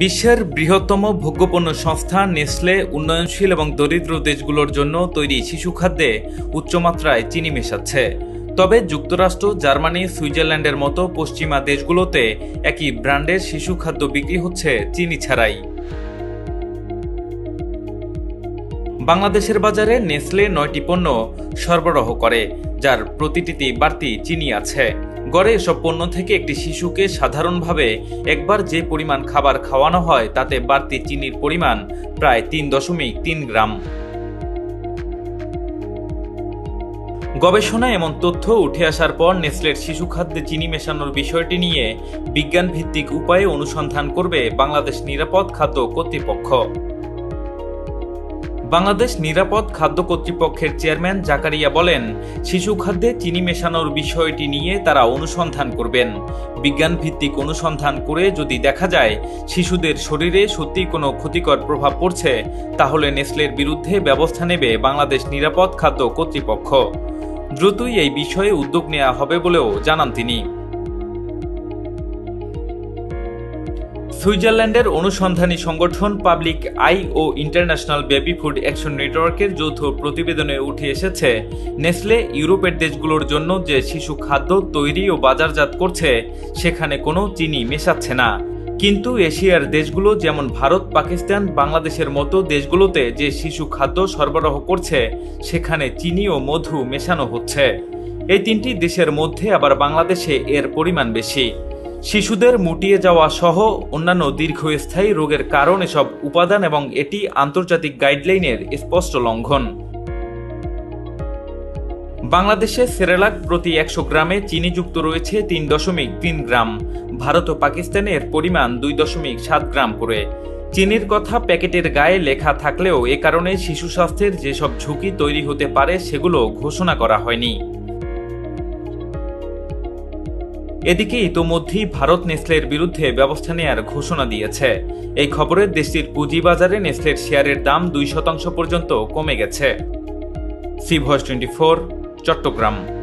বিশ্বের বৃহত্তম ভোগ্যপণ্য সংস্থা নেসলে উন্নয়নশীল এবং দরিদ্র দেশগুলোর জন্য তৈরি শিশু খাদ্যে উচ্চমাত্রায় চিনি মেশাচ্ছে। তবে যুক্তরাষ্ট্র, জার্মানি, সুইজারল্যান্ডের মতো পশ্চিমা দেশগুলোতে একই ব্র্যান্ডের শিশু খাদ্য বিক্রি হচ্ছে চিনি ছাড়াই। বাংলাদেশের বাজারে নেসলে নয়টি পণ্য সরবরাহ করে, যার প্রতিটিতে বাড়তি চিনি আছে। গড়ে এসব পণ্য থেকে একটি শিশুকে সাধারণভাবে একবার যে পরিমাণ খাবার খাওয়ানো হয়, তাতে বাড়তি চিনির পরিমাণ প্রায় তিন দশমিক তিন গ্রাম। গবেষণায় এমন তথ্য উঠে আসার পর নেসলের শিশু খাদ্যে চিনি মেশানোর বিষয়টি নিয়ে বিজ্ঞান ভিত্তিক উপায়ে অনুসন্ধান করবে বাংলাদেশ নিরাপদ খাদ্য কর্তৃপক্ষ। বাংলাদেশ নিরাপদ খাদ্য কর্তৃপক্ষের চেয়ারম্যান জাকারিয়া বলেন, শিশু খাদ্যে চিনি মেশানোর বিষয়টি নিয়ে তারা অনুসন্ধান করবেন। বিজ্ঞান ভিত্তিক অনুসন্ধান করে যদি দেখা যায় শিশুদের শরীরে সত্যি কোনো ক্ষতিকর প্রভাব পড়ছে, তাহলে নেসলের বিরুদ্ধে ব্যবস্থা নেবে বাংলাদেশ নিরাপদ খাদ্য কর্তৃপক্ষ। দ্রুতই এই বিষয়ে উদ্যোগ নেওয়া হবে বলেও জানান তিনি। সুইজারল্যান্ডের অনুসন্ধানী সংগঠন পাবলিক আই ও ইন্টারন্যাশনাল বেবি ফুড অ্যাকশন নেটওয়ার্কের যৌথ প্রতিবেদনে উঠে এসেছে, নেসলে ইউরোপের দেশগুলোর জন্য যে শিশু খাদ্য তৈরি ও বাজারজাত করছে, সেখানে কোনো চিনি মেশাচ্ছে না। কিন্তু এশিয়ার দেশগুলো যেমন ভারত, পাকিস্তান, বাংলাদেশের মতো দেশগুলোতে যে শিশু খাদ্য সরবরাহ করছে, সেখানে চিনি ও মধু মেশানো হচ্ছে। এই তিনটি দেশের মধ্যে আবার বাংলাদেশে এর পরিমাণ বেশি। শিশুদের মুটিয়ে যাওয়া সহ অন্যান্য দীর্ঘস্থায়ী রোগের কারণ এসব উপাদান এবং এটি আন্তর্জাতিক গাইডলাইনের স্পষ্ট লঙ্ঘন। বাংলাদেশে সেরেলাক প্রতি একশো গ্রামে চিনিযুক্ত রয়েছে তিন দশমিক তিন গ্রাম। ভারত ও পাকিস্তানের পরিমাণ দুই দশমিক সাত গ্রাম করে। চিনির কথা প্যাকেটের গায়ে লেখা থাকলেও এ কারণে শিশু স্বাস্থ্যের যেসব ঝুঁকি তৈরি হতে পারে সেগুলো ঘোষণা করা হয়নি। এদিকে ইতোমধ্যেই ভারত নেসলের বিরুদ্ধে ব্যবস্থা নেয়ার ঘোষণা দিয়েছে। এই খবরে দেশটির পুঁজিবাজারে নেসলের শেয়ারের দাম দুই শতাংশ পর্যন্ত কমে গেছে। C voice twenty four, Chattogram.